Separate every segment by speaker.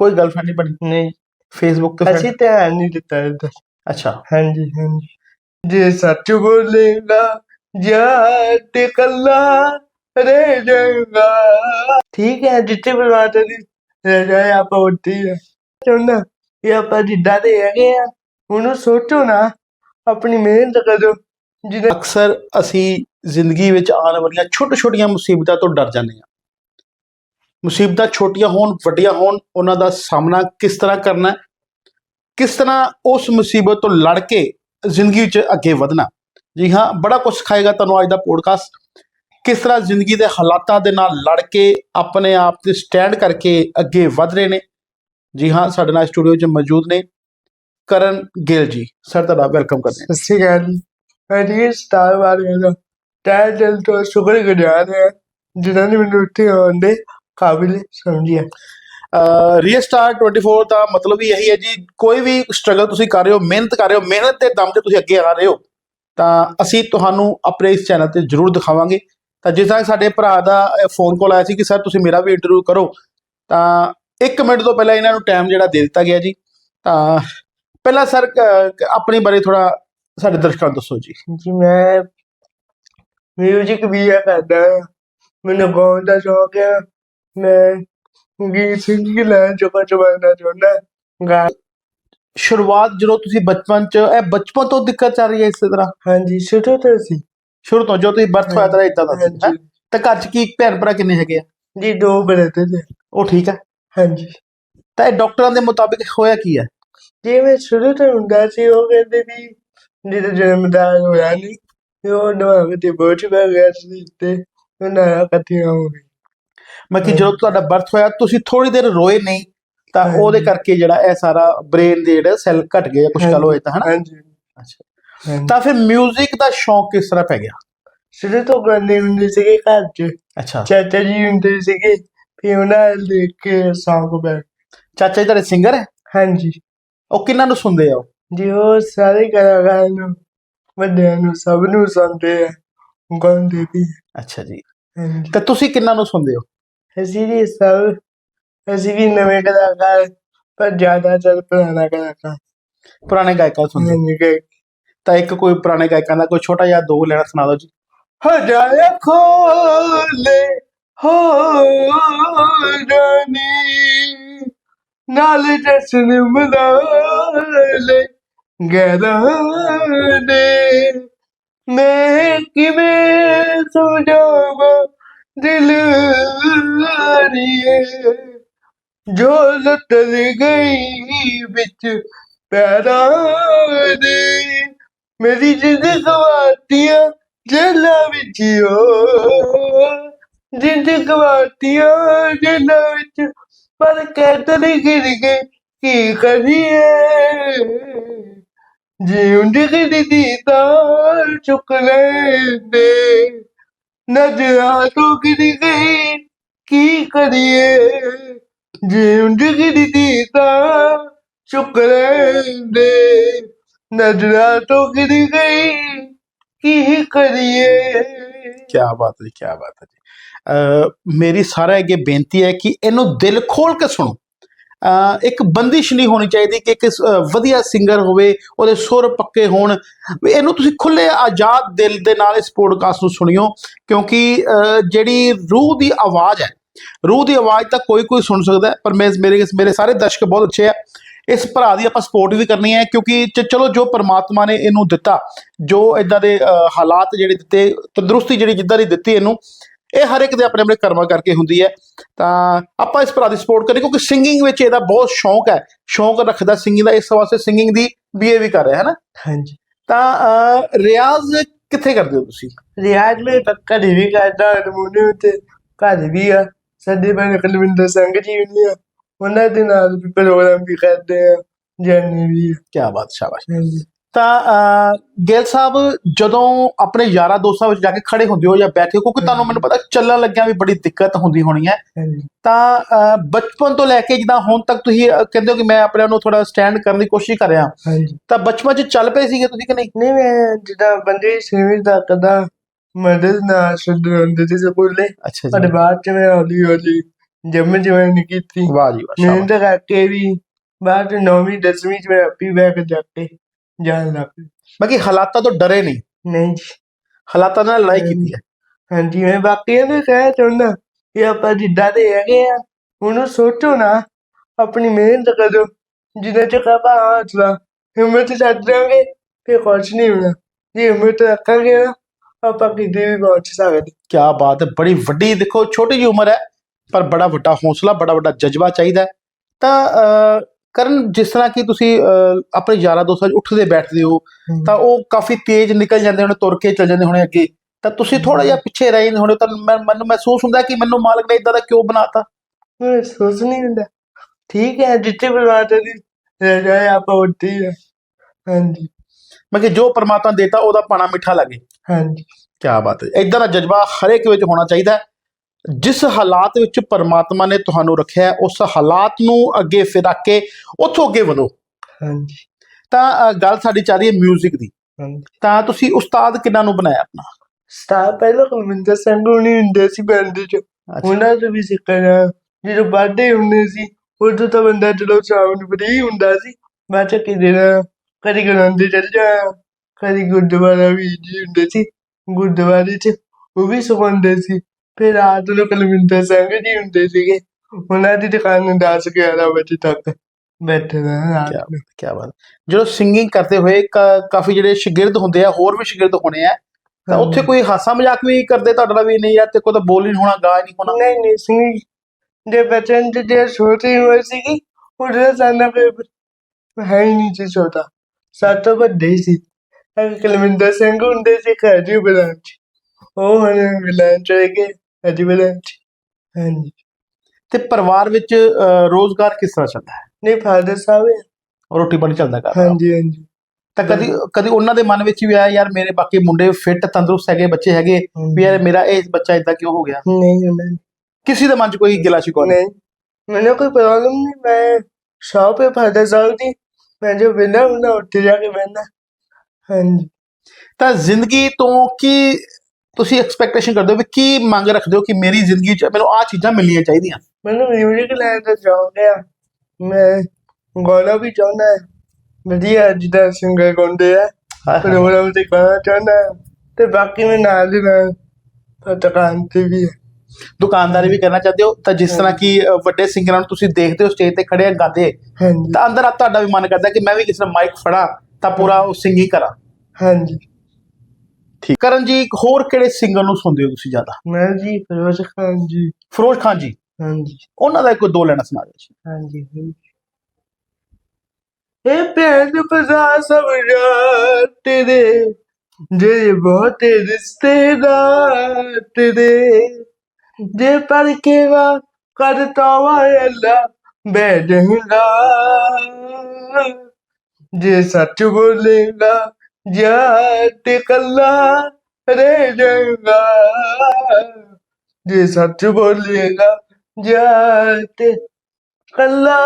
Speaker 1: ਕੋਈ ਗਰਲਫ੍ਰੈਂਡ ਨਹੀਂ ਬਣੀ?
Speaker 2: ਨਹੀਂ।
Speaker 1: ਫੇਸਬੁੱਕ ਤੇ
Speaker 2: ਅਸੀਂ ਧਿਆਨ ਨਹੀਂ ਦਿੱਤਾ ਇਹਦਾ
Speaker 1: ਅੱਛਾ।
Speaker 2: ਹਾਂਜੀ ਹਾਂਜੀ। ਜੇ ਸੱਚ ਬੋਲੇਗਾ ਜੱਟ ਕੱਲਾ ਰਹਿ ਜਾਏਗਾ। ਠੀਕ ਹੈ ਜਿੱਥੇ ਪਰਮਾਤਮਾ ਦੀ ਰਜ਼ਾ ਹੈ ਆਪਾਂ ਉੱਥੇ ਹੀ ਚਾਹੁੰਦਾ ਇਹ ਆਪਾਂ ਜਿੱਦਾਂ ਦੇ ਹੈਗੇ ਆ ਉਹਨੂੰ ਸੋਚੋ ਨਾ ਆਪਣੀ ਮਿਹਨਤ ਕਰੋ। ਜਿਹਦੇ
Speaker 1: ਅਕਸਰ ਅਸੀਂ ਜ਼ਿੰਦਗੀ ਵਿੱਚ ਆਉਣ ਵਾਲੀਆਂ ਛੋਟੀਆਂ-ਛੋਟੀਆਂ ਮੁਸੀਬਤਾਂ ਤੋਂ ਡਰ ਜਾਂਦੇ ਹਾਂ। ਮੁਸੀਬਤਾਂ ਛੋਟੀਆਂ ਹੋਣ, ਵੱਡੀਆਂ ਹੋਣ, ਉਹਨਾਂ ਦਾ ਸਾਹਮਣਾ ਕਿਸ ਤਰ੍ਹਾਂ ਕਰਨਾ ਕਿਸ ਤਰ੍ਹਾਂ ਉਸ ਮੁਸੀਬਤ ਤੋਂ ਲੜ ਕੇ ਜ਼ਿੰਦਗੀ ਵਿੱਚ ਅੱਗੇ ਵਧਣਾ? ਜੀ ਹਾਂ, ਬੜਾ ਕੁਝ ਸਿਖਾਏਗਾ ਤੁਹਾਨੂੰ ਅੱਜ ਦਾ ਪੋਡਕਾਸਟ ਕਿਸ ਤਰ੍ਹਾਂ ਜ਼ਿੰਦਗੀ ਦੇ ਹਾਲਾਤਾਂ ਦੇ ਨਾਲ ਲੜ ਕੇ ਆਪਣੇ ਆਪ ਤੇ ਸਟੈਂਡ ਕਰਕੇ ਅੱਗੇ ਵਧ ਰਹੇ ਨੇ? ਜੀ ਹਾਂ, ਸਾਡੇ ਨਾਲ ਸਟੂਡੀਓ 'ਚ ਮੌਜੂਦ ਨੇ ਕਰਨ ਗਿੱਲ ਜੀ। ਸਰ ਤੁਹਾਡਾ ਵੈਲਕਮ ਕਰਦੇ ਹਾਂ।
Speaker 2: ਸਤਿ ਸ਼੍ਰੀ ਅਕਾਲ ਜੀ। ਸਟਾਰ ਵਾਲਿਆਂ ਦਾ ਤਹਿ ਤੋਂ ਸ਼ੁਕਰਗੁਜ਼ਾਰ ਹੈ ਜਿਨ੍ਹਾਂ ਨੇ ਮੈਨੂੰ ਇੱਥੇ ਆਉਣ ਦੇ ਕਾਬਿਲ ਸਮਝਿਆ
Speaker 1: ਰੀਸਟਾਰਟ 24 ਦਾ ਮਤਲਬ ਹੀ ਇਹੀ ਹੈ ਜੀ, ਕੋਈ ਵੀ ਸਟਰਗਲ ਤੁਸੀਂ ਕਰ ਰਹੇ ਹੋ, ਮਿਹਨਤ ਕਰ ਰਹੇ ਹੋ, ਮਿਹਨਤ ਦੇ ਦਮ ਤੇ ਤੁਸੀਂ ਅੱਗੇ ਆ ਰਹੇ ਹੋ, ਤਾਂ ਅਸੀਂ ਤੁਹਾਨੂੰ ਆਪਣੇ ਇਸ ਚੈਨਲ ਤੇ ਜ਼ਰੂਰ ਦਿਖਾਵਾਂਗੇ। ਤਾਂ ਜਿਸ ਤਰ੍ਹਾਂ ਸਾਡੇ ਭਰਾ ਦਾ ਫੋਨ ਕਾਲ ਆਇਆ ਸੀ ਕਿ ਸਰ ਤੁਸੀਂ ਮੇਰਾ ਵੀ ਇੰਟਰਵਿਊ ਕਰੋ। ਤਾਂ 1 ਮਿੰਟ ਤੋਂ ਪਹਿਲਾਂ ਇਹਨਾਂ ਨੂੰ ਟਾਈਮ ਜਿਹੜਾ ਦੇ ਦਿੱਤਾ ਗਿਆ ਜੀ। ਤਾਂ ਪਹਿਲਾਂ ਸਰ ਆਪਣੀ ਬਾਰੇ ਥੋੜਾ ਸਾਡੇ ਦਰਸ਼ਕਾਂ ਨੂੰ ਦੱਸੋ ਜੀ।
Speaker 2: ਜੀ, ਮੈਂ ਮਿਊਜ਼ਿਕ ਵੀ ਆ ਕਰਦਾ ਮੈਨੂੰ ਗਾਉਣ ਦਾ ਸ਼ੌਕ ਹੈ। ਮੈਂ ਗੀਤ ਸਿੰਗਿੰਗ ਲੈਣ ਚੁੱਕਾ ਚੁਕਾਉਣਾ ਚਾਹੁੰਦਾ ਗਾ
Speaker 1: ਸ਼ੁਰੂਆਤ ਜਦੋਂ ਤੁਸੀਂ ਬਚਪਨ ਚ ਇਹ ਬਚਪਨ ਤੋਂ ਦਿੱਕਤ ਚੱਲ ਰਹੀ ਹੈ ਇਸੇ ਤਰ੍ਹਾਂ?
Speaker 2: ਹਾਂਜੀ ਸ਼ੁਰੂ ਤੋਂ ਸੀ।
Speaker 1: ਸ਼ੁਰੂ ਤੋਂ ਜੋ ਤੁਸੀਂ ਬਰਥ ਹੋਇਆ ਤਾਂ ਇਦਾਂ ਦਾ ਸੀ ਹੈਂ?
Speaker 2: ਹਾਂਜੀ
Speaker 1: ਤਾਂ ਘਰ ਚ ਕੀ ਭੈਣ ਭਰਾ ਕਿੰਨੇ ਹੈਗੇ ਆ?
Speaker 2: ਜੀ ਦੋ ਬਰਦਰ ਨੇ।
Speaker 1: ਉਹ ਠੀਕ ਹੈ
Speaker 2: ਹਾਂਜੀ।
Speaker 1: ਤਾਂ ਇਹ ਡਾਕਟਰਾਂ ਦੇ ਮੁਤਾਬਿਕ ਹੋਇਆ ਕੀ ਹੈ
Speaker 2: ਜੇ ਮੈਂ ਸ਼ੁਰੂ ਤੋਂ ਹੁੰਦਾ ਸੀ ਉਹ ਕਹਿੰਦੇ ਵੀ ਜਦੋਂ ਜਨਮ ਦਾ ਹੋਇਆ ਨਹੀਂ ਤੇ ਉਹ ਦਿਮਾਗ ਤੇ ਬੋਝ ਪੈ ਗਿਆ ਸੀ ਤੇ ਉਹਨਾਂ ਇਕੱਠੀਆਂ ਹੋ ਗਈ
Speaker 1: ਮੈਂ ਕਿ। ਜਦੋਂ ਤੁਹਾਡਾ ਬਰਥ ਹੋਇਆ ਤੁਸੀਂ ਥੋੜੀ ਦੇਰ ਰੋਏ ਨਹੀਂ ਤਾਂ। ਉਹਦੇ ਕਰਕੇ ਜਿਹੜਾ ਇਹ ਸਾਰਾ ਬ੍ਰੇਨ ਦੇ ਜਿਹੜੇ ਸੈੱਲ ਘਟ ਗਏ ਜਾਂ ਕੁਝ ਗੱਲ ਹੋਏ ਤਾਂ ਹਨਾ?
Speaker 2: ਹਾਂਜੀ।
Speaker 1: ਅੱਛਾ। ਤਾਂ ਫਿਰ 뮤직 ਦਾ ਸ਼ੌਂਕ ਕਿਸ ਤਰ੍ਹਾਂ ਪੈ ਗਿਆ?
Speaker 2: ਸ਼ੁਰੂ ਤੋਂ ਗਾਉਂਦੇ ਹੁੰਦੇ ਸੀਗੇ ਘਰ 'ਚ।
Speaker 1: ਅੱਛਾ।
Speaker 2: ਚਾਚਾ ਜੀ ਹੁੰਦੇ ਸੀਗੇ ਫਿਰ ਉਹਨਾਂ ਦੇਖ ਕੇ ਸੌਂਗ ਪੈ
Speaker 1: ਚਾਚਾ ਜੀ ਤੁਹਾਡੇ ਸਿੰਗਰ ਹੈ?
Speaker 2: ਹਾਂਜੀ।
Speaker 1: ਉਹ ਕਿੰਨਾਂ ਨੂੰ ਸੁਣਦੇ ਆ?
Speaker 2: ਜੀ ਉਹ ਸਾਰੇ ਕਲਾਕਾਰ ਨੂੰ ਵੱਡਿਆਂ ਨੂੰ ਸਭ ਨੂੰ ਸੁਣਦੇ ਆ। ਗਾਉਂਦੇ ਵੀ।
Speaker 1: ਅੱਛਾ ਜੀ। ਤਾਂ ਤੁਸੀਂ ਕਿੰਨਾਂ ਨੂੰ ਸੁਣਦੇ ਹੋ?
Speaker 2: ਅਸੀਂ ਵੀ ਸਭ ਅਸੀਂ ਵੀ ਨਵੇਂ ਕਲਾਕਾਰ ਪਰ ਜ਼ਿਆਦਾਤਰ ਪੁਰਾਣਾ ਕਲਾਕਾਰ
Speaker 1: ਪੁਰਾਣੇ ਗਾਇਕਾਂ ਸੁਣਦੇ ਹੋ।
Speaker 2: ਹਾਂਜੀ ਕਿ
Speaker 1: ਤਾਂ ਇੱਕ ਕੋਈ ਪੁਰਾਣੇ ਗਾਇਕਾਂ ਦਾ ਕੋਈ ਛੋਟਾ ਜਿਹਾ ਦੋ ਲੈਣਾ ਸੁਣਾ ਦਿਓ ਜੀ।
Speaker 2: ਹਜਾਇਆ ਖੋਲੇ ਹੋ ਜਾਨੀ ਨਾਲ ਜਸ਼ਨ ਮਨਾਲੇ ਗਰਾਨੇ ਮੈਂ ਕਿਵੇਂ ਸਮਝਾਵਾਂ ਦਿਲ ਆਰੀਏ ਜੋ ਲੁੱਟਰ ਗਈ ਵਿੱਚ ਪੈਰਾਂ ਦੇ। ਮੇਰੀ ਜਿੰਦ ਗਵਾਤੀਆਂ ਜੇਲਾਂ ਵਿੱਚ ਓ। ਜਿੰਦ ਗਵਾਤੀਆਂ ਜੇਲਾਂ ਵਿੱਚ, ਪਰ ਕੈਦਲ ਗਿਰ ਗਏ, ਕੀ ਕਰੀਏ? ਜਿਉਂਦੀ ਦੀ ਤਾਂ ਚੁੱਕ ਲੈਂਦੇ ਨਜ਼ਰਾਂ ਤੋਂ ਗਿਰ ਗਈ ਕੀ ਕਰੀਏ? ਜਿਉਂਦੀ ਦੀ ਤਾਂ ਚੁੱਕ ਲੈਂਦੇ। ਨਜ਼ਰਾਂ ਤੋਂ ਗਿਰ ਗਈ ਕੀ ਕਰੀਏ?
Speaker 1: ਕੀ ਬਾਤ ਹੈ ਕੀ ਬਾਤ ਹੈ ਜੀ। ਅਹ ਮੇਰੀ ਸਾਰਾ ਅੱਗੇ ਬੇਨਤੀ ਹੈ ਕਿ ਇਹਨੂੰ ਦਿਲ ਖੋਲ ਕੇ ਸੁਣੋ। ਇੱਕ ਬੰਦਿਸ਼ ਨਹੀਂ ਹੋਣੀ ਚਾਹੀਦੀ ਕਿ ਇੱਕ ਵਧੀਆ ਸਿੰਗਰ ਹੋਵੇ, ਉਹਦੇ ਸੁਰ ਪੱਕੇ ਹੋਣ। ਵੀ ਇਹਨੂੰ ਤੁਸੀਂ ਖੁੱਲੇ ਆਜ਼ਾਦ ਦਿਲ ਦੇ ਨਾਲ ਇਸ ਪੋਡਕਾਸਟ ਨੂੰ ਸੁਣਿਓ, ਕਿਉਂਕਿ ਜਿਹੜੀ ਰੂਹ ਦੀ ਆਵਾਜ਼ ਹੈ, ਰੂਹ ਦੀ ਆਵਾਜ਼ ਤਾਂ ਕੋਈ ਕੋਈ ਸੁਣ ਸਕਦਾ ਪਰ ਮੈਂ ਮੇਰੇ ਮੇਰੇ ਸਾਰੇ ਦਰਸ਼ਕ ਬਹੁਤ ਅੱਛੇ ਆ। ਇਸ ਭਰਾ ਦੀ ਆਪਾਂ ਸਪੋਰਟ ਵੀ ਕਰਨੀ ਹੈ, ਕਿਉਂਕਿ ਚਲੋ, ਜੋ ਪਰਮਾਤਮਾ ਨੇ ਇਹਨੂੰ ਦਿੱਤਾ, ਜੋ ਇਦਾਂ ਦੇ ਹਾਲਾਤ ਜਿਹੜੇ ਦਿੱਤੇ, ਤੰਦਰੁਸਤੀ ਜਿਹੜੀ ਜਿੱਦਾਂ ਦੀ ਦਿੱਤੀ ਇਹਨੂੰ ਇਹ ਹਰ ਇੱਕ ਦੇ ਆਪਣੇ ਆਪਣੇ ਕਰਮਾਂ ਕਰਕੇ ਹੁੰਦੀ ਹੈ। ਤਾਂ ਆਪਾਂ ਇਸ ਭਰਾ ਦੀ ਸਪੋਰਟ ਕਰੀਏ ਕਿਉਂਕਿ ਸਿੰਗਿੰਗ ਵਿੱਚ ਇਹਦਾ ਬਹੁਤ ਸ਼ੌਂਕ ਹੈ। ਸ਼ੌਂਕ ਰੱਖਦਾ ਸਿੰਗਿੰਗ ਦਾ ਇਸ ਵਾਸਤੇ ਸਿੰਗਿੰਗ ਦੀ ਬੀਏ ਵੀ ਕਰ ਰਿਹਾ ਹੈ ਨਾ?
Speaker 2: ਹਾਂਜੀ।
Speaker 1: ਤਾਂ ਰਿਆਜ਼ ਕਿੱਥੇ ਕਰਦੇ ਹੋ ਤੁਸੀਂ?
Speaker 2: ਰਿਆਜ਼ ਮੈਂ ਪੱਕਾ ਦੇ ਵੀ ਕਰਦਾ ਹਾਰਮੋਨੀਅਮ ਤੇ ਘਰ ਵੀ ਆ। ਸਾਡੇ ਬਣ ਕਲਵਿੰਦਰ ਸਿੰਘ ਜੀ ਵੀ ਆ ਉਹਨਾਂ ਦੇ ਨਾਲ ਵੀ ਪ੍ਰੋਗਰਾਮ ਵੀ ਕਰਦੇ ਆ ਜਾਨੀ ਵੀ
Speaker 1: ਕੀ ਬਾਤ ਸ਼ਾਬਾਸ਼। ਤਾਂ ਗਿੱਲ ਸਾਹਿਬ ਜਦੋਂ ਆਪਣੇ ਯਾਰਾਂ ਦੋਸਤਾਂ ਵਿੱਚ ਜਾ ਕੇ ਖੜੇ ਹੁੰਦੇ ਹੋ ਜਾਂ ਬੈਠੇ ਹੋ ਕਿਉਂਕਿ ਤੁਹਾਨੂੰ ਮੈਨੂੰ ਪਤਾ ਚੱਲਣ ਲੱਗਿਆ ਵੀ ਬੜੀ ਦਿੱਕਤ ਹੁੰਦੀ ਹੋਣੀ ਹੈ। ਤਾਂ ਬਚਪਨ ਤੋਂ ਲੈ ਕੇ ਜਿੱਦਾਂ ਹੁਣ ਤੱਕ ਤੁਸੀਂ ਕਹਿੰਦੇ ਹੋ ਕਿ ਮੈਂ ਆਪਣੇ ਆਪ ਨੂੰ ਥੋੜਾ ਸਟੈਂਡ ਕਰਨ ਦੀ ਕੋਸ਼ਿਸ਼ ਕਰ ਰਿਹਾ।
Speaker 2: ਹਾਂਜੀ।
Speaker 1: ਤਾਂ ਬਚਪਨ 'ਚ ਚੱਲ ਪਏ ਸੀਗੇ ਤੁਸੀਂ ਕਿ ਨਹੀਂ?
Speaker 2: ਨਹੀਂ ਮੈਂ ਜਿੱਦਾਂ ਬੰਦੇ ਸੇਵਿੰਗ ਦਾ ਕਦਾ ਮਦਦ ਨਾਲ ਸ਼ੁਰੂ ਸੀ ਸਕੂਲੇ
Speaker 1: ਅੱਛਾ
Speaker 2: ਪਰ ਬਾਅਦ ਚ ਮੈਂ ਹੌਲੀ ਹੌਲੀ ਜੰਮ ਜਵਾਨ ਕੀਤੀ।
Speaker 1: ਵਾਹ ਜੀ ਵਾਹ।
Speaker 2: ਮਿਹਨਤ ਕਰਕੇ ਵੀ ਬਾਅਦ ਨੌਵੀਂ ਦਸਵੀਂ ਚ ਮੈਂ ਆਪੀ ਬੈਕ ਜਾ ਕੇ ਜਾਣ ਲੱਗ ਪਿਆ
Speaker 1: ਬਾਕੀ ਹਾਲਾਤਾਂ ਤੋਂ ਡਰੇ ਨਹੀਂ।
Speaker 2: ਨਹੀਂ ਜੀ।
Speaker 1: ਹਾਲਾਤਾਂ ਨਾਲ ਲੜਾਈ ਕੀਤੀ ਹੈ।
Speaker 2: ਹਾਂਜੀ ਮੈਂ ਬਾਕੀਆਂ ਨੂੰ ਕਹਿ ਚਾਹੁੰਦਾ ਕਿ ਆਪਾਂ ਜਿੱਦਾਂ ਦੇ ਹੈਗੇ ਆ ਉਹਨੂੰ ਸੋਚੋ ਨਾ। ਆਪਣੀ ਮਿਹਨਤ ਕਰੋ। ਜਿੰਨਾ ਚਿਰ ਆਪਾਂ ਹੌਸਲਾ ਹਿੰਮਤ ਛੱਡ ਜਾਵਾਂਗੇ ਫਿਰ ਕੁਛ ਨਹੀਂ ਹੋਣਾ। ਜੇ ਹਿੰਮਤ ਰੱਖਾਂਗੇ ਨਾ ਆਪਾਂ ਕਿਤੇ ਵੀ ਪਹੁੰਚ ਸਕਦੇ।
Speaker 1: ਕੀ ਬਾਤ ਹੈ ਬੜੀ ਵੱਡੀ ਦੇਖੋ ਛੋਟੀ ਜਿਹੀ ਉਮਰ ਹੈ ਪਰ ਬੜਾ ਵੱਡਾ ਹੌਸਲਾ ਬੜਾ ਵੱਡਾ ਜਜ਼ਬਾ ਚਾਹੀਦਾ ਹੈ। ਤਾਂ ਅਹ, ਕਰਨ ਜਿਸ ਤਰ੍ਹਾਂ ਕਿ ਤੁਸੀਂ ਅਹ, ਆਪਣੇ ਯਾਰਾਂ ਦੋਸਤਾਂ 'ਚ ਉੱਠਦੇ ਬੈਠਦੇ ਹੋ ਤਾਂ ਉਹ ਕਾਫੀ ਤੇਜ਼ ਨਿਕਲ ਜਾਂਦੇ ਹੋਣੇ ਤੁਰ ਕੇ ਚੱਲ ਜਾਂਦੇ ਹੋਣੇ ਅੱਗੇ। ਤਾਂ ਤੁਸੀਂ ਥੋੜਾ ਜਿਹਾ ਪਿੱਛੇ ਰਹੇ ਹੋਣੇ ਤਾਂ ਮੈਂ- ਮੈਨੂੰ ਮਹਿਸੂਸ ਹੁੰਦਾ ਕਿ ਮੈਨੂੰ ਮਾਲਕ ਨੇ ਇਦਾਂ ਦਾ ਕਿਉਂ ਬਣਾਤਾ?
Speaker 2: ਮੈਂ ਸੋਚ ਨਹੀਂ ਹੁੰਦਾ। ਠੀਕ ਹੈ ਜਿੱਥੇ ਪਰਮਾਤਮਾ ਦੀ ਰਜ਼ਾ ਹੈ ਆਪਾਂ ਉੱਥੇ ਹੀ ਹਾਂਜੀ।
Speaker 1: ਮੈਂ ਕਿ ਜੋ ਪਰਮਾਤਮਾ ਦੇਤਾ ਉਹਦਾ ਪਾਣਾ ਮਿੱਠਾ ਲੱਗੇ।
Speaker 2: ਹਾਂਜੀ।
Speaker 1: ਕੀ ਬਾਤ ਹੈ। ਇਦਾਂ ਦਾ ਜਜ਼ਬਾ ਹਰੇਕ ਵਿੱਚ ਹੋਣਾ ਚਾਹੀਦਾ ਹੈ। ਜਿਸ ਹਾਲਾਤ ਵਿੱਚ ਪਰਮਾਤਮਾ ਨੇ ਤੁਹਾਨੂੰ ਰੱਖਿਆ ਉਸ ਹਾਲਾਤ ਨੂੰ ਅੱਗੇ ਫਿਰ ਰੱਖ ਕੇ ਉੱਥੋਂ ਅੱਗੇ ਵਧੋ।
Speaker 2: ਹਾਂਜੀ।
Speaker 1: ਤਾਂ ਗੱਲ ਸਾਡੀ ਚੱਲ ਰਹੀ ਹੈ 뮤직 ਦੀ।
Speaker 2: ਹਾਂਜੀ।
Speaker 1: ਤਾਂ ਤੁਸੀਂ ਉਸਤਾਦ ਕਿੰਨਾਂ ਨੂੰ ਬਣਾਇਆ ਆਪਣਾ?
Speaker 2: ਸਟਾਰ ਪਹਿਲਾਂ ਕੁਲਵਿੰਦਰ ਸਿੰਘ ਹੁਣੀ ਹੁੰਦੇ ਸੀ ਬੈਂਡ ਚ। ਉਹਨਾਂ ਤੋਂ ਵੀ ਸਿੱਖਣਾ ਜਦੋਂ ਬਰਥਡੇ ਹੁੰਦੇ ਸੀ ਉਦੋਂ ਤਾਂ ਬੰਦਾ ਚਲੋ ਸਾਊਂਡ ਫਰੀ ਹੁੰਦਾ ਸੀ ਬਾਅਦ ਚ ਕਿਤੇ ਨਾ ਕਦੀ ਗਰਾਉਂਦੇ ਚੱਲ ਜਾ ਕਦੀ ਗੁਰਦੁਆਰਾ ਵੀ ਜੀ ਹੁੰਦੇ ਸੀ। ਗੁਰਦੁਆਰੇ ਚ ਉਹ ਵੀ ਸਿਖਾਉਂਦੇ ਸੀ। ਫਿਰ ਰਾਤ ਨੂੰ ਕੁਲਵਿੰਦਰ ਸਿੰਘ ਜੀ ਹੁੰਦੇ ਸੀਗੇ। ਉਹਨਾਂ ਦੀ ਦੁਕਾਨ 10 11 ਵਜੇ ਤੱਕ ਰਾਤ
Speaker 1: ਕਿਆ
Speaker 2: ਨੂੰ।
Speaker 1: ਕੀ ਬਾਤ। ਹੈ। ਜਦੋਂ ਸਿੰਗਿੰਗ ਕਰਦੇ ਹੋਏ ਕਾ- ਕਾਫੀ ਜਿਹੜੇ ਸ਼ਾਗਿਰਦ ਹੁੰਦੇ ਆ ਹੋਰ ਵੀ ਸ਼ਾਗਿਰਦ ਹੋਣੇ ਆ ਤਾਂ ਉੱਥੇ ਕੋਈ ਹਾਸਾ ਮਜ਼ਾਕ ਵੀ ਕਰਦੇ ਤੁਹਾਡੇ ਨਾਲ ਵੀ ਨਹੀਂ ਯਾਰ ਤੇ ਕੋ ਤਾਂ ਬੋਲ ਨਹੀਂ ਹੋਣਾ ਗਾ ਨਹੀਂ ਹੋਣਾ?
Speaker 2: ਨਹੀਂ ਨਹੀਂ ਸਿੰਘ ਦੇ ਬਚਨ ਚ ਜੇ ਛੋਟੀ ਹੋਈ ਸੀਗੀ ਉਹਦਾ ਸਾਨਾ ਕੋਈ ਹੈ ਹੀ ਨਹੀਂ ਸੀ ਛੋਟਾ। ਸਭ ਤੋਂ ਵੱਡੇ ਸੀ। ਇਹ ਕੁਲਵਿੰਦਰ ਸਿੰਘ ਹੁੰਦੇ ਸੀ ਖਾਜੀ ਬਲਾਂਚ ਉਹ ਇੰਗਲੈਂਡ ਚਲੇ ਗਏ। ਖਾਜੀ ਬਲਾਂਚ ਹਾਂਜੀ।
Speaker 1: ਤੇ ਪਰਿਵਾਰ ਵਿੱਚ ਰੋਜ਼ਗਾਰ ਕਿਸ ਤਰ੍ਹਾਂ ਚੱਲਦਾ ਹੈ?
Speaker 2: ਨਹੀਂ ਫਾਦਰ ਸਾਹਿਬ ਹੈ।
Speaker 1: ਰੋਟੀ ਪਾਣੀ ਚੱਲਦਾ ਘਰ ਦਾ?
Speaker 2: ਹਾਂਜੀ ਹਾਂਜੀ।
Speaker 1: ਤਾਂ ਕਦੀ ਕਦੀ ਉਹਨਾਂ ਦੇ ਮਨ ਵਿੱਚ ਵੀ ਆਇਆ ਯਾਰ ਮੇਰੇ ਬਾਕੀ ਮੁੰਡੇ ਫਿੱਟ ਤੰਦਰੁਸਤ ਹੈਗੇ ਬੱਚੇ ਹੈਗੇ ਵੀ ਯਾਰ ਮੇਰਾ ਇਹ ਬੱਚਾ ਇਦਾਂ ਕਿਉਂ ਹੋ ਗਿਆ?
Speaker 2: ਨਹੀਂ ਉਹਨਾਂ ਨੇ।
Speaker 1: ਕਿਸੇ ਦੇ ਮਨ 'ਚ ਕੋਈ ਗਿਲਾ ਸ਼ਿਕਵਾ ਨਹੀਂ?
Speaker 2: ਮੈਨੂੰ ਕੋਈ ਪ੍ਰੋਬਲਮ ਨਹੀਂ ਮੈਂ ਸ਼ਾਪ ਹੈ ਫਾਦਰ ਸਾਹਿਬ ਦੀ। ਮੈਂ ਜੋ ਬਿੰਦਾ ਹੁੰਦਾ ਉੱਥੇ ਜਾ ਕੇ ਬਹਿੰਦਾ ਹਾਂਜੀ।
Speaker 1: ਤਾਂ ਜ਼ਿੰਦਗੀ ਤੋਂ ਕੀ ਤੁਸੀਂ ਐਕਸਪੈਕਟੇਸ਼ਨ ਕਰਦੇ ਹੋ ਵੀ ਕੀ ਮੰਗ ਰੱਖਦੇ ਹੋ ਕਿ ਮੇਰੀ ਜ਼ਿੰਦਗੀ 'ਚ ਮੈਨੂੰ ਆਹ ਚੀਜ਼ਾਂ ਮਿਲਣੀਆਂ ਚਾਹੀਦੀਆਂ?
Speaker 2: ਮੈਨੂੰ ਮਿਊਜ਼ਿਕ ਲੈਣ ਦਾ ਸ਼ੌਂਕ ਆ। ਮੈਂ ਗਾਣਾ ਵੀ ਚਾਹੁੰਦਾ ਹਾਂ। ਵਧੀਆ ਜਿੱਦਾਂ ਸਿੰਗਰ ਗਾਉਂਦੇ ਆ। ਪ੍ਰੋਗਰਾਮ ਤੇ ਗਾਣਾ ਚਾਹੁੰਦਾ ਹਾਂ। ਤੇ ਬਾਕੀ ਮੈਂ ਨਾਲ ਦੀ ਨਾਲ ਦੁਕਾਨ ਤੇ ਵੀ ਹੈ।
Speaker 1: ਦੁਕਾਨਦਾਰੀ ਵੀ ਕਰਨਾ ਚਾਹਦੇ ਹੋ ਤਾਂ ਜਿਸ ਤਰ੍ਹਾਂ ਕਿ ਵੱਡੇ ਸਿੰਗਰਾਂ ਨੂੰ ਤੁਸੀਂ ਦੇਖਦੇ ਹੋ ਸਟੇਜ ਤੇ ਖੜੇ ਆ ਗਾਦੇ ਤਾਂ ਅੰਦਰ ਆ ਤੁਹਾਡਾ ਵੀ ਮਨ ਕਰਦਾ ਕਿ ਮੈਂ ਵੀ ਕਿਸੇ ਦਾ ਮਾਈਕ ਫੜਾ ਤਾਂ ਪੂਰਾ ਉਹ ਸਿੰਗਿੰਗ ਕਰਾਂ।
Speaker 2: ਹਾਂਜੀ।
Speaker 1: ਠੀਕ। ਕਰਨ ਜੀ ਹੋਰ ਕਿਹੜੇ ਸਿੰਗਰ ਨੂੰ ਸੁਣਦੇ ਹੋ ਤੁਸੀਂ ਜ਼ਿਆਦਾ?
Speaker 2: ਮੈਂ ਜੀ ਫਿਰੋਜ਼ ਖਾਨ ਜੀ।
Speaker 1: ਫਿਰੋਜ਼ ਖਾਨ ਜੀ?
Speaker 2: ਹਾਂਜੀ।
Speaker 1: ਉਹਨਾਂ ਦਾ ਕੋਈ ਦੋ ਲੈਣਾ ਸੁਣਾ ਦਿਓ ਜੀ।
Speaker 2: ਹਾਂਜੀ। ਇਹ ਭੈਣ ਪਜ਼ਾ ਸਮਝਾ ਤੇਰੇ ਜੇ ਬਹੁਤ ਰਿਸ਼ਤੇਦਾਰ ਤੇਰੇ ਜੇ ਪਰ ਕੇ ਵਾ ਕਰਤਾ ਵਾ ਅੱਲਾ ਬੈਠੇਗਾ ਜੇ ਸੱਚ ਬੋਲੇਗਾ ਜਾਟ ਕੱਲਾ ਰਹਿ ਜਾਏਗਾ। ਜੇ ਸੱਚ ਬੋਲੇਗਾ ਜਾਟ ਕੱਲਾ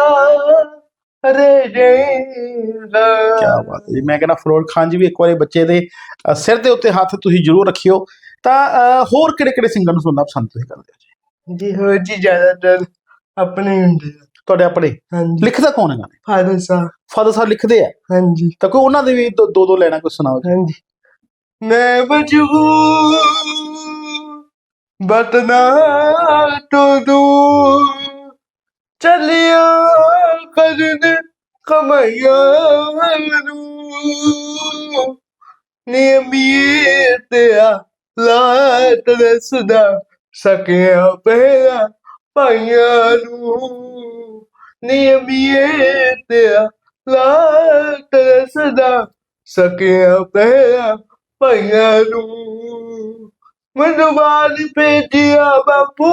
Speaker 2: ਰਹਿ ਜਾਏਗਾ।
Speaker 1: ਕੀ ਬਾਤ ਹੈ ਜੀ। ਮੈਂ ਕਹਿੰਦਾ ਫਿਰੋਜ਼ ਖਾਨ ਜੀ ਵੀ ਇੱਕ ਵਾਰੀ ਬੱਚੇ ਦੇ ਅ, ਸਿਰ ਦੇ ਉੱਤੇ ਹੱਥ ਤੁਸੀਂ ਜ਼ਰੂਰ ਰੱਖਿਓ। ਤਾਂ ਅ, ਹੋਰ ਕਿਹੜੇ ਕਿਹੜੇ ਸਿੰਗਰ ਨੂੰ ਸੁਣਨਾ ਪਸੰਦ ਤੁਸੀਂ ਕਰਦੇ ਹੋ ਜੀ?
Speaker 2: ਜੀ ਹੋ ਜੀ ਜ਼ਿਆਦਾਤਰ ਆਪਣੇ ਹੁੰਦੇ ਆ।
Speaker 1: ਤੁਹਾਡੇ ਆਪਣੇ?
Speaker 2: ਹਾਂਜੀ।
Speaker 1: ਲਿਖਦਾ ਕੌਣ ਹੈ ਗਾਣੇ
Speaker 2: ਫਾਦਰ ਸਾਹਿਬ।
Speaker 1: ਫਾਦਰ ਸਾਹਿਬ ਲਿਖਦੇ ਆ?
Speaker 2: ਹਾਂਜੀ।
Speaker 1: ਤਾਂ ਕੋਈ ਉਹਨਾਂ ਦੇ ਵੀ ਦੋ ਦੋ, ਦੋ ਲੈਣਾ ਕੋਈ ਸੁਣਾਓ ਜੀ।
Speaker 2: ਹਾਂਜੀ। ਮੈਂ ਮਜਬੂਰ ਬਤਨਾ ਤੋਂ ਦੂਰ ਚੱਲਿਆ ਕਰਨ ਕਮਾਈਆਂ ਨੂੰ। ਨਿਯਮੀਤ ਆ ਲਾਤ ਰਸਦਾ ਸਕਿਆ ਪਹਿਲਾ ਭਾਈਆਂ ਨੂੰ। ਨਿਯਮੀਤ ਆ ਲਾਤ ਰਸਦਾ, ਸਕਿਆ ਪਹਿਲਾ ਭਾਈਆਂ ਨੂੰ। ਮੈਨੂੰ ਬਾਲ ਭੇਜਿਆ ਬਾਪੂ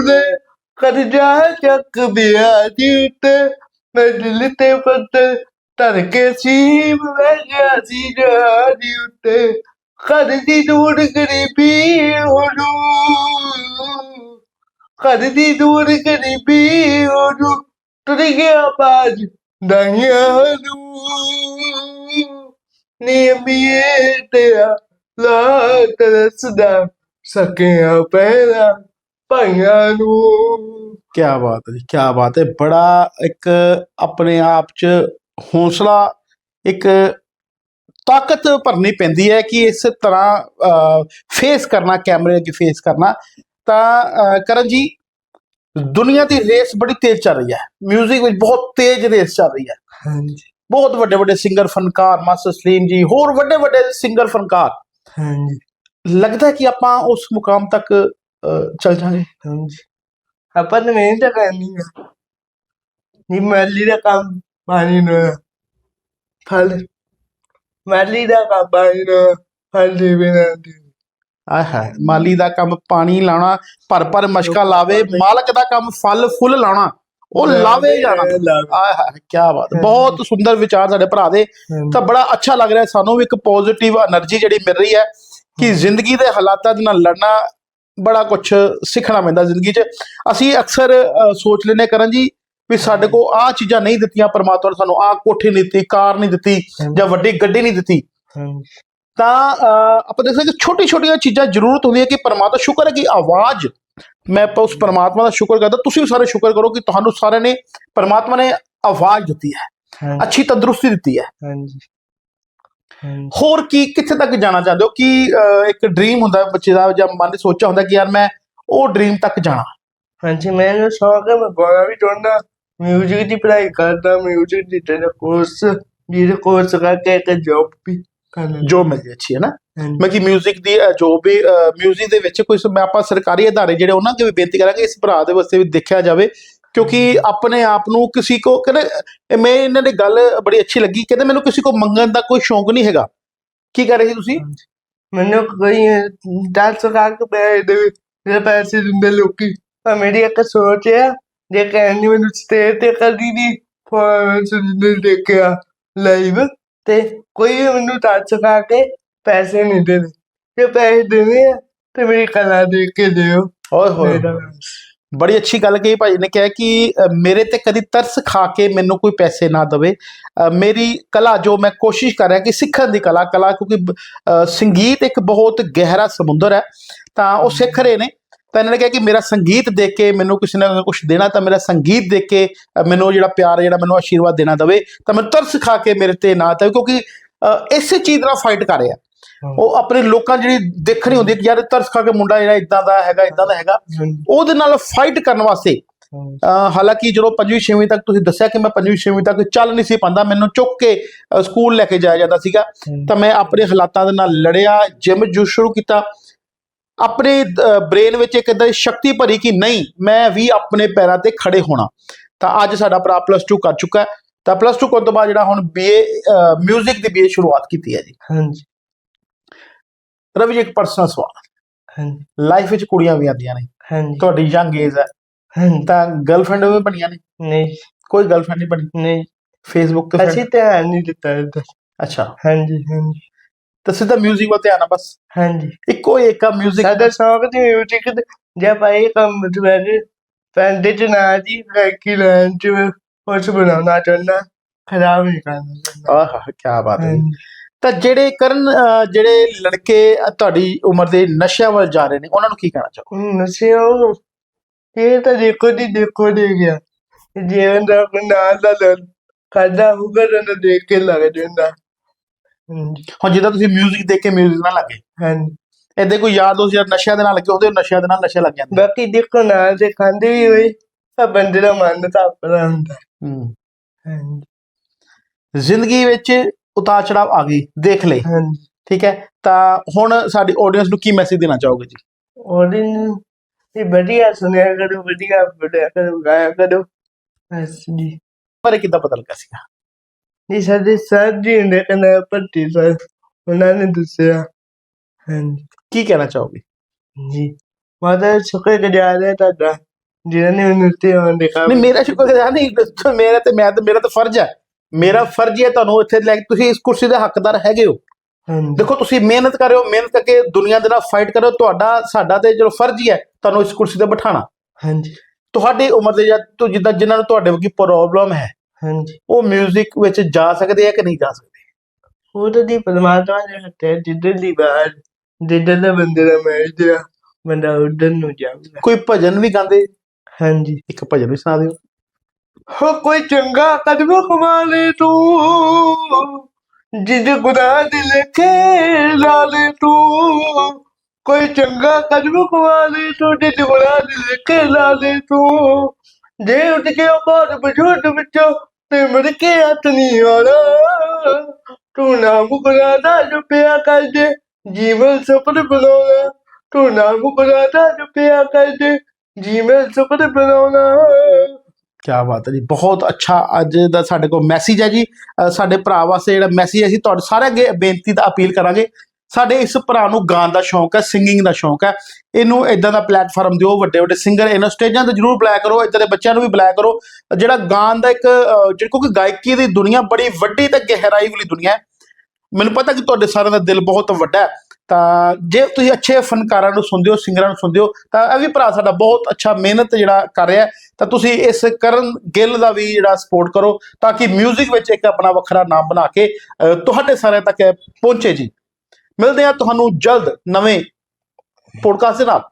Speaker 2: ਨੇ, ਕਰਜਾ ਚੱਕ ਵਿਆਜੀ ਤੇ ਮੈਂ ਤੇ ਪੱਤਰ ਧਰ ਕੇ ਸੀਮ ਮੈਂ ਗਿਆ ਸੀ ਜਹਾਜੀ ਉੱਤੇ। ਕਦ ਦੀ ਦੂਰ ਗਰੀਬੀ ਹੋਣੂ। ਕਦ ਦੀ ਦੂਰ ਗਰੀਬੀ ਹੋਣੂ। ਟੁੱਟ ਬਾਜ ਦਹੀਆਂ ਨੂੰ ਨਿਯਮੀਏ ਤੇਰਾ ਲਾ ਤਰਸਦਾ ਸਕਿਆ ਪਹਿਲਾ ਭਾਈਆਂ ਨੂੰ
Speaker 1: ਕੀ ਬਾਤ ਹੈ ਜੀ ਕੀ ਬਾਤ ਹੈ ਬੜਾ ਇੱਕ ਆਪਣੇ ਆਪ 'ਚ ਹੌਸਲਾ ਇੱਕ ਤਾਕਤ ਭਰਨੀ ਪੈਂਦੀ ਹੈ ਕਿ ਇਸ ਤਰ੍ਹਾਂ ਫੇਸ ਕਰਨਾ ਕੈਮਰੇ ਅੱਗੇ ਫੇਸ ਕਰਨਾ ਤਾਂ ਕਰਨ ਜੀ ਦੁਨੀਆ ਦੀ ਰੇਸ ਬੜੀ ਤੇਜ਼ ਚੱਲ ਰਹੀ ਹੈ। 뮤직 ਵਿੱਚ ਬਹੁਤ ਤੇਜ਼ ਰੇਸ ਚੱਲ ਰਹੀ ਹੈ।
Speaker 2: ਹਾਂਜੀ।
Speaker 1: ਬਹੁਤ ਵੱਡੇ ਵੱਡੇ ਸਿੰਗਰ ਫਨਕਾਰ ਮਾਸਟਰ ਸਲੀਮ ਜੀ ਹੋਰ ਵੱਡੇ ਵੱਡੇ ਸਿੰਗਰ ਫਨਕਾਰ।
Speaker 2: ਹਾਂਜੀ।
Speaker 1: ਲੱਗਦਾ ਹੈ ਕਿ ਆਪਾਂ ਉਸ ਮੁਕਾਮ ਤੱਕ ਚੱਲ ਜਾਵਾਂਗੇ।
Speaker 2: ਹਾਂਜੀ। ਆਪਾਂ ਨੇ ਮਿਹਨਤ ਕਰਨੀ ਹੈ ਨੀ ਮੈਲੀ ਦਾ ਕੰਮ ਪਾਣੀ ਨੂੰ। ਫਲ ਮੈਲੀ ਦਾ ਕੰਮ ਪਾਣੀ ਨੂੰ। ਫਲ ਦੇ ਬਿਨਾਂ ਦੀ।
Speaker 1: ਆਹਾ ਮਾਲੀ ਦਾ ਕੰਮ ਪਾਣੀ ਲਾਉਣਾ ਭਰ ਭਰ ਮਸ਼ਕਾ ਲਾਵੇ ਮਾਲਕ ਦਾ ਕੰਮ ਫਲ ਫੁੱਲ ਲਾਉਣਾ ਉਹ ਲਾਵੇ ਜਾਣਾ। ਆਹਾ ਕੀ ਬਾਤ ਬਹੁਤ ਸੁੰਦਰ ਵਿਚਾਰ ਸਾਡੇ ਭਰਾ ਦੇ। ਤਾਂ ਬੜਾ ਅੱਛਾ ਲੱਗ ਰਿਹਾ ਸਾਨੂੰ ਵੀ ਇੱਕ ਪੋਜ਼ਿਟਿਵ એનર્ਜੀ ਜਿਹੜੀ ਮਿਲ ਰਹੀ ਹੈ ਕਿ ਜ਼ਿੰਦਗੀ ਦੇ ਹਾਲਾਤਾਂ ਦੇ ਨਾਲ ਲੜਨਾ ਬੜਾ ਕੁਝ ਸਿੱਖਣਾ ਪੈਂਦਾ ਜ਼ਿੰਦਗੀ 'ਚ। ਅਸੀਂ ਅਕਸਰ ਸੋਚ ਲੈਨੇ ਕਰਨ ਜੀ ਵੀ ਸਾਡੇ ਕੋ ਆ ਚੀਜ਼ਾਂ ਨਹੀਂ ਦਿੱਤੀਆਂ ਪਰਮਾਤਮਾ ਨੇ ਸਾਨੂੰ ਆ ਕੋਠੀ ਨਹੀਂ ਦਿੱਤੀ ਕਾਰ ਨਹੀਂ ਦਿੱਤੀ ਜਾਂ ਵੱਡੀ ਗੱਡੀ ਨਹੀਂ ਦਿੱਤੀ। ਤਾਂ ਆਪਾਂ ਦੇਖ ਸਕਦੇ ਛੋਟੀ ਛੋਟੀਆਂ ਚੀਜ਼ਾਂ ਜ਼ਰੂਰਤ ਹੁੰਦੀ ਹੈ ਕਿ ਪਰਮਾਤਮਾ ਸ਼ੁਕਰ ਹੈ ਕਿ ਆਵਾਜ਼ ਮੈਂ ਉਸ ਪਰਮਾਤਮਾ ਦਾ ਸ਼ੁਕਰ ਕਰਦਾ ਤੁਸੀਂ ਵੀ ਸਾਰੇ ਸ਼ੁਕਰ ਕਰੋ ਕਿ ਤੁਹਾਨੂੰ ਸਾਰਿਆਂ ਨੇ ਪਰਮਾਤਮਾ ਨੇ ਆਵਾਜ਼ ਦਿੱਤੀ ਹੈ ਅੱਛੀ ਤੰਦਰੁਸਤੀ ਦਿੱਤੀ ਹੈ।
Speaker 2: ਹਾਂਜੀ।
Speaker 1: ਹੋਰ ਕੀ ਕਿੱਥੇ ਤੱਕ ਜਾਣਾ ਚਾਹੁੰਦੇ ਹੋ? ਕਿ ਇੱਕ ਡ੍ਰੀਮ ਹੁੰਦਾ ਬੱਚੇ ਦਾ ਜਾਂ ਮਨ 'ਚ ਸੋਚਿਆ ਹੁੰਦਾ ਕਿ ਯਾਰ ਮੈਂ ਉਹ ਡ੍ਰੀਮ ਤੱਕ ਜਾਣਾ।
Speaker 2: ਹਾਂਜੀ ਮੈਨੂੰ ਸ਼ੌਕ ਹੈ ਮੈਂ ਗਾਣਾ ਵੀ ਚਾਹੁੰਦਾ ਮਿਊਜ਼ਿਕ ਦੀ ਪੜ੍ਹਾਈ ਕਰਦਾ ਮਿਊਜ਼ਿਕ ਦੀ ਤੇ ਕੋਰਸ ਜਿਹੜੇ ਕੋਰਸ ਕਰਕੇ ਇੱਕ ਜੌਬ ਵੀ ਕਰਨਾ
Speaker 1: ਜੋ ਮਿਲ ਜੇ ਅੱਛੀ ਹੈ ਨਾ
Speaker 2: ਹਾਂਜੀ
Speaker 1: ਮੈਂ ਕਿ 뮤직 ਦੀ ਅਹ, ਜੋ ਵੀ 뮤직 ਦੇ ਵਿੱਚ ਕੋਈ ਸ- ਮੈਂ ਆਪਾਂ ਸਰਕਾਰੀ ਅਦਾਰੇ ਜਿਹੜੇ ਉਹਨਾਂ ਅੱਗੇ ਵੀ ਬੇਨਤੀ ਕਰਾਂਗੇ ਇਸ ਭਰਾ ਦੇ ਵਾਸਤੇ ਵੀ ਦੇਖਿਆ ਜਾਵੇ ਕਿਉਂਕਿ ਆਪਣੇ ਆਪ ਨੂੰ ਕਿਸੇ ਕੋ ਕਹਿੰਦੇ ਇਹ ਮੈਂ ਇਹਨਾਂ ਦੀ ਗੱਲ ਬੜੀ ਅੱਛੀ ਲੱਗੀ ਕਹਿੰਦੇ ਮੈਨੂੰ ਕਿਸੇ ਕੋ ਮੰਗਣ ਦਾ ਕੋਈ ਸ਼ੌਂਕ ਨਹੀਂ ਹੈਗਾ ਕੀ ਕਰ ਰਹੇ ਸੀ ਤੁਸੀਂ
Speaker 2: ਮੈਨੂੰ ਕੋਈ ਦਸ ਲੱਖ ਰੁਪਏ ਦੇ ਜਿਹੜੇ ਪੈਸੇ ਦਿੰਦੇ ਲੋਕੀ ਪਰ ਮੇਰੀ ਇੱਕ ਸੋਚ ਹੈ ਜੇ ਕਹਿੰਦੀ ਮੈਨੂੰ ਸਟੇਜ ਤੇ ਕਦੀ ਦੀ ਸੁਣਦੇ ਦੇਖਿਆ ਲਾਈਵ ਤੇ ਕੋਈ ਵੀ ਮੈਨੂੰ ਦਸ ਲੱਖ ਕੇ ਪੈਸੇ ਨਹੀਂ ਦੇਣੇ। ਜੇ ਪੈਸੇ ਦੇਣੇ ਆ ਤੇ ਮੇਰੀ ਕਲਾ ਦੇਖ ਕੇ ਦਿਓ।
Speaker 1: ਹੋਏ
Speaker 2: ਮੇਰਾ
Speaker 1: ਬੜੀ ਅੱਛੀ ਗੱਲ ਕਹੀ ਭਾਈ ਨੇ ਕਿਹਾ ਕਿ ਮੇਰੇ ਤੇ ਕਦੀ ਤਰਸ ਖਾ ਕੇ ਮੈਨੂੰ ਕੋਈ ਪੈਸੇ ਨਾ ਦੇਵੇ। ਮੇਰੀ ਕਲਾ ਜੋ ਮੈਂ ਕੋਸ਼ਿਸ਼ ਕਰ ਰਿਹਾ ਕਿ ਸਿੱਖਣ ਦੀ ਕਲਾ ਕਲਾ ਕਿਉਂਕਿ ਸੰਗੀਤ ਇੱਕ ਬਹੁਤ ਗਹਿਰਾ ਸਮੁੰਦਰ ਹੈ ਤਾਂ ਉਹ ਸਿੱਖ ਰਹੇ ਨੇ। ਤਾਂ ਇਹਨਾਂ ਨੇ ਕਿਹਾ ਕਿ ਮੇਰਾ ਸੰਗੀਤ ਦੇਖ ਕੇ ਮੈਨੂੰ ਕਿਸੇ ਨੇ ਕੁਝ ਦੇਣਾ ਤਾਂ ਮੇਰਾ ਸੰਗੀਤ ਦੇਖ ਕੇ ਮੈਨੂੰ ਜਿਹੜਾ ਪਿਆਰ ਜਿਹੜਾ ਮੈਨੂੰ ਆਸ਼ੀਰਵਾਦ ਦੇਣਾ ਦਵੇ ਤਾਂ ਮੈਨੂੰ ਤਰਸ ਖਾ ਕੇ ਮੇਰੇ ਤੇ ਨਾ ਦੇਵੇ ਕਿਉਂਕਿ ਇਸੇ ਚੀਜ਼ ਨਾਲ ਫਾਈਟ ਕਰ ਰਿਹਾ। ਉਹ ਆਪਣੇ ਲੋਕਾਂ ਜਿਹੜੀ ਦੇਖਣੀ ਹੁੰਦੀ ਕਿ ਯਾਰ ਤਰਸ ਖਾ ਕੇ ਮੁੰਡਾ ਜਿਹੜਾ ਇਦਾਂ ਦਾ ਹੈਗਾ ਇਦਾਂ ਦਾ ਹੈਗਾ ਉਹਦੇ ਨਾਲ ਫਾਈਟ ਕਰਨ ਵਾਸਤੇ ਹਾਲਾਂਕਿ ਜਦੋਂ ਪੰਜਵੀਂ ਛੇਵੀਂ ਤੱਕ ਤੁਸੀਂ ਦੱਸਿਆ ਕਿ ਮੈਂ ਪੰਜਵੀਂ ਛੇਵੀਂ ਤੱਕ ਚੱਲ ਨਹੀਂ ਸੀ ਪਾਉਂਦਾ ਮੈਨੂੰ ਚੁੱਕ ਕੇ ਸਕੂਲ ਲੈ ਕੇ ਜਾਇਆ ਜਾਂਦਾ ਸੀਗਾ ਤਾਂ ਮੈਂ ਆਪਣੇ ਹਾਲਾਤਾਂ ਦੇ ਨਾਲ ਲੜਿਆ ਜਿਮ ਜੂ ਸ਼ੁਰੂ ਕੀਤਾ ਆਪਣੇ ਬ੍ਰੇਨ ਵਿੱਚ ਇੱਕ ਇਦਾਂ ਦੀ ਸ਼ਕਤੀ ਭਰੀ ਕਿ ਨਹੀਂ ਮੈਂ ਵੀ ਆਪਣੇ ਪੈਰਾਂ ਤੇ ਖੜੇ ਹੋਣਾ। ਤਾਂ ਅੱਜ ਸਾਡਾ ਭਰਾ ਪਲੱਸ 2 ਕਰ ਚੁੱਕਾ ਹੈ। ਤਾਂ ਪਲੱਸ 2 ਕਰਨ ਤੋਂ ਬਾਅਦ ਜਿਹੜਾ ਹੁਣ ਬੀਏ 뮤직 ਦੀ ਬੀਏ ਸ਼ੁਰੂਆਤ ਕੀਤੀ ਹੈ ਜੀ।
Speaker 2: ਹਾਂਜੀ।
Speaker 1: ਰਵੀ ਜੀ ਇੱਕ ਪਰਸਨਲ ਸਵਾਲ।
Speaker 2: ਹਾਂਜੀ।
Speaker 1: ਲਾਈਫ ਵਿੱਚ ਕੁੜੀਆਂ ਵੀ ਆਉਂਦੀਆਂ ਨੇ।
Speaker 2: ਹਾਂਜੀ।
Speaker 1: ਤੁਹਾਡੀ ਯੰਗ ਏਜ ਹੈ। ਤਾਂ ਗਰਲਫ੍ਰੈਂਡ ਵੀ ਬਣੀਆਂ ਨੇ?
Speaker 2: ਨਹੀਂ।
Speaker 1: ਕੋਈ ਗਰਲਫ੍ਰੈਂਡ ਨਹੀਂ ਬਣੀ?
Speaker 2: ਨਹੀਂ।
Speaker 1: ਫੇਸਬੁੱਕ ਤੇ
Speaker 2: ਅਸੀਂ ਧਿਆਨ ਨਹੀਂ ਦਿੱਤਾ
Speaker 1: ਅੱਛਾ।
Speaker 2: ਹਾਂਜੀ ਹਾਂਜੀ।
Speaker 1: ਤਾਂ ਸਿੱਧਾ 뮤직 ਵੱਲ ਧਿਆਨ ਆ ਬਸ
Speaker 2: ਹਾਂਜੀ
Speaker 1: ਇੱਕੋ ਇੱਕ ਆ 뮤직
Speaker 2: ਸਾਡਾ ਸ਼ੌਕ ਤੇ ਮਿਊਜ਼ਿਕ ਜੇ ਪਾਈ ਕੰਮ ਦੁਆਰੇ ਪੈਂਦੇ ਚ ਨਾ ਜੀ ਗਾਇਕੀ ਲੈਣ ਚ ਕੁਛ ਬਣਾਉਣਾ ਚਾਹੁੰਦਾ ਖਰਾਬ ਨਹੀਂ ਕਰਨਾ ਚਾਹੁੰਦਾ
Speaker 1: ਆਹਾ ਕੀ ਬਾਤ ਹੈ
Speaker 2: ਹਾਂਜੀ।
Speaker 1: ਤਾਂ ਜਿਹੜੇ ਕਰਨ ਅਹ, ਜਿਹੜੇ ਲੜਕੇ ਅਹ, ਤੁਹਾਡੀ ਉਮਰ ਦੇ ਨਸ਼ਿਆਂ ਵੱਲ ਜਾ ਰਹੇ ਨੇ ਉਹਨਾਂ ਨੂੰ ਕੀ ਕਹਿਣਾ ਚਾਹੋ
Speaker 2: ਹੁਣ ਨਸ਼ੇ ਉਹ ਇਹ ਤਾਂ ਦੇਖੋ ਦੀ ਦੇਖੋ ਦੇ ਗਿਆ ਜੀਵਨ ਦਾ ਕੋਈ ਨਾਲ ਦਾ ਲੜ ਕਰਦਾ ਹੋਊਗਾ ਤਾਂ ਦੇਖ ਕੇ ਲੱਗ ਜਾਂਦਾ ਹਾਂਜੀ
Speaker 1: ਹੁਣ ਜਿੱਦਾਂ ਤੁਸੀਂ 뮤직 ਦੇਖ ਕੇ 뮤직 ਨਾਲ ਲੱਗੇ।
Speaker 2: ਹਾਂਜੀ।
Speaker 1: ਇਦਾਂ ਕੋਈ ਯਾਰ ਦੋਸਤ ਯਾਰ ਨਸ਼ਿਆਂ ਦੇ ਨਾਲ ਲੱਗੇ ਉਹਦੇ ਨਸ਼ਿਆਂ ਦੇ ਨਾਲ ਨਸ਼ਾ ਲੱਗ ਜਾਂਦਾ
Speaker 2: ਬਾਕੀ ਦੇਖੋ ਨਾ ਜੇ ਖਾਂਦੇ ਵੀ ਹੋਏ ਤਾਂ ਬੰਦੇ ਦਾ ਮਨ ਤਾਂ ਆਪਣਾ ਹੁੰਦਾ। ਹਾਂਜੀ।
Speaker 1: ਜ਼ਿੰਦਗੀ ਵਿੱਚ ਉਤਾਰ ਚੜਾਵ ਆ ਗਈ ਦੇਖ ਲਈ
Speaker 2: ਹਾਂਜੀ।
Speaker 1: ਠੀਕ ਹੈ? ਤਾਂ ਹੁਣ ਸਾਡੀ ਆਡੀਅנס ਨੂੰ ਕੀ ਮੈਸੇਜ ਦੇਣਾ ਚਾਹੋਗੇ ਜੀ?
Speaker 2: ਆਡੀਅנס ਤੇ ਵਧੀਆ ਸੁਣਿਆ ਕਰੋ ਵਧੀਆ ਪੜਿਆ ਕਰੋ ਗਾਇਆ ਕਰੋ। ਬਸ
Speaker 1: ਪਰ ਕਿਦਾਂ ਪਤਾ ਲੱਗਾ ਸੀਗਾ?
Speaker 2: ਨਹੀਂ ਸਾਡੇ ਸਰ ਜੀ ਨੇ ਕਹਿੰਦਾ ਪੱਟੀ ਸਰ ਉਹਨਾਂ ਨੇ ਦੱਸਿਆ ਹਾਂਜੀ
Speaker 1: ਕੀ ਕਹਿਣਾ ਚਾਹੋਗੇ
Speaker 2: ਜੀ ਮਾਤਾ ਸ਼ੁਕਰ ਗੁਜ਼ਾਰ ਹੈ ਤੁਹਾਡਾ ਜਿਹਨਾਂ ਨੇ ਮੈਨੂੰ ਤੇ ਆਉਣ
Speaker 1: ਨਹੀਂ ਮੇਰਾ ਸ਼ੁਕਰ ਨਹੀਂ ਮੇਰਾ ਤੇ ਮੈਂ ਤੇ ਮੇਰਾ ਤਾਂ ਫਰਜ਼ ਹੈ ਮੇਰਾ ਫਰਜ਼ ਹੈ ਤੁਹਾਨੂੰ ਇੱਥੇ ਲੈ ਕੇ ਤੁਸੀਂ ਇਸ ਕੁਰਸੀ ਦੇ ਹੱਕਦਾਰ ਹੈਗੇ ਹੋ
Speaker 2: ਹਾਂਜੀ
Speaker 1: ਦੇਖੋ ਤੁਸੀਂ ਮਿਹਨਤ ਕਰ ਰਹੇ ਹੋ ਮਿਹਨਤ ਕਰਕੇ ਦੁਨੀਆ ਦੇ ਨਾਲ ਫਾਈਟ ਕਰ ਰਹੇ ਹੋ ਤੁਹਾਡਾ ਸਾਡਾ ਤੇ ਜੋ ਫਰਜ਼ ਹੀ ਹੈ ਤੁਹਾਨੂੰ ਇਸ ਕੁਰਸੀ ਤੇ ਬਿਠਾਣਾ
Speaker 2: ਹਾਂਜੀ
Speaker 1: ਤੁਹਾਡੀ ਉਮਰ ਦੇ ਜਾਂ ਤੋਂ ਜਿੱਦਾਂ ਜਿਨ੍ਹਾਂ ਨੂੰ ਤੁਹਾਡੇ ਵਰਗੀ ਪ੍ਰੋਬਲਮ ਹੈ
Speaker 2: ਹਾਂਜੀ।
Speaker 1: ਉਹ 뮤직 ਵਿੱਚ ਜਾ ਸਕਦੇ ਆ ਕਿ ਨਹੀਂ ਜਾ ਸਕਦੇ?
Speaker 2: ਉਹ ਤਾਂ ਦੀ ਪਰਮਾਤਮਾ ਦੇ ਹੱਥ ਹੈ ਜਿੱਦਣ ਦੀ ਬਾਹਰ ਜਿੱਦਣ ਦਾ ਬੰਦੇ ਦਾ ਮੈਚ ਆ ਬੰਦਾ ਉਧਰ ਨੂੰ ਜਾਊਗਾ।
Speaker 1: ਕੋਈ ਭਜਨ ਵੀ ਗਾਉਂਦੇ?
Speaker 2: ਹਾਂਜੀ।
Speaker 1: ਇੱਕ ਭਜਨ ਵੀ ਸੁਣਾ ਦਿਓ।
Speaker 2: ਹੋ ਕੋਈ ਚੰਗਾ ਕਦਮ ਕਮਾ ਲੈ ਤੂੰ ਜਿੰਦ ਗੁਨਾਹ ਦੇ ਲੇਖੇ ਲਾ ਲੈ ਤੂੰ। ਕੋਈ ਚੰਗਾ ਕਦਮ ਕਮਾ ਲੈ ਤੂੰ ਜਿੰਦ ਗੁਨਾਹ ਦੇ ਲੇਖੇ ਲਾ ਲੈ ਤੂੰ। ਜੇ ਉੱਠ ਕੇ ਉਹ ਬਾਤ ਬਝੂਟ ਵਿੱਚੋਂ ਤੇ ਮੁੜ ਕੇ ਹੱਥ ਨਹੀਂ ਆਣਾ ਤੂੰ ਨਾ ਮੁਕਰਾ ਦਾ ਜੁਪਿਆ ਕਰ ਦੇ, ਜੀਵਨ ਸਫਲ ਬਣਾਉਣਾ। ਤੂੰ ਨਾ ਮੁਕਰਾ ਦਾ ਜੁਪਿਆ ਕਰ ਦੇ, ਜੀਵਨ ਸਫਲ ਬਣਾਉਣਾ।
Speaker 1: ਕੀ ਬਾਤ ਹੈ ਜੀ, ਬਹੁਤ ਅੱਛਾ ਅੱਜ ਦਾ ਸਾਡੇ ਕੋਲ ਮੈਸੇਜ ਹੈ ਜੀ। ਸਾਡੇ ਭਰਾ ਵਾਸਤੇ ਜਿਹੜਾ ਮੈਸੇਜ ਅਸੀਂ ਤੁਹਾਡੇ ਸਾਰਿਆਂ ਅੱਗੇ ਬੇਨਤੀ ਦਾ ਅਪੀਲ ਕਰਾਂਗੇ। ਸਾਡੇ ਇਸ ਭਰਾ ਨੂੰ ਗਾਣ ਦਾ ਸ਼ੌਂਕ ਹੈ ਸਿੰਗਿੰਗ ਦਾ ਸ਼ੌਂਕ ਹੈ। ਇਹਨੂੰ ਇਦਾਂ ਦਾ ਪਲੇਟਫਾਰਮ ਦਿਓ, ਵੱਡੇ ਵੱਡੇ ਸਿੰਗਰ ਇਹਨਾਂ ਸਟੇਜਾਂ ਤੇ ਜਰੂਰ ਬੁਲਾਇਆ ਕਰੋ ਇਦਾਂ ਦੇ ਬੱਚਿਆਂ ਨੂੰ ਵੀ ਬੁਲਾਇਆ ਕਰੋ। ਜਿਹੜਾ ਗਾਣ ਦਾ ਇੱਕ ਜਿਹੜੀ ਕਿਉਂਕਿ ਗਾਇਕੀ ਦੀ ਦੁਨੀਆ ਬੜੀ ਵੱਡੀ ਤੇ ਗਹਿਰਾਈ ਵਾਲੀ ਦੁਨੀਆ ਹੈ। ਮੈਨੂੰ ਪਤਾ ਕਿ ਤੁਹਾਡੇ ਸਾਰਿਆਂ ਦਾ ਦਿਲ ਬਹੁਤ ਵੱਡਾ ਹੈ। ਤਾਂ ਜੇ ਤੁਸੀਂ ਅੱਛੇ ਫਨਕਾਰਾਂ ਨੂੰ ਸੁਣਦੇ ਹੋ, ਸਿੰਗਰਾਂ ਨੂੰ ਸੁਣਦੇ ਹੋ, ਤਾਂ ਇਹ ਵੀ ਭਰਾ ਸਾਡਾ ਬਹੁਤ ਅੱਛਾ ਮਿਹਨਤ ਜਿਹੜਾ ਕਰ ਰਿਹਾ ਤਾਂ ਤੁਸੀਂ ਇਸ ਕਰਨ ਗਿੱਲ ਦਾ ਵੀ ਜਿਹੜਾ ਸਪੋਰਟ ਕਰੋ, ਤਾਂ ਕਿ 뮤직 ਵਿੱਚ ਇੱਕ ਆਪਣਾ ਵੱਖਰਾ ਨਾਮ ਬਣਾ ਕੇ ਤੁਹਾਡੇ ਸਾਰਿਆਂ ਤੱਕ ਪਹੁੰਚੇ ਜੀ। ਮਿਲਦੇ ਹਾਂ ਤੁਹਾਨੂੰ ਜਲਦ ਨਵੇਂ ਪੋਡਕਾਸਟ ਦੇ ਨਾਲ।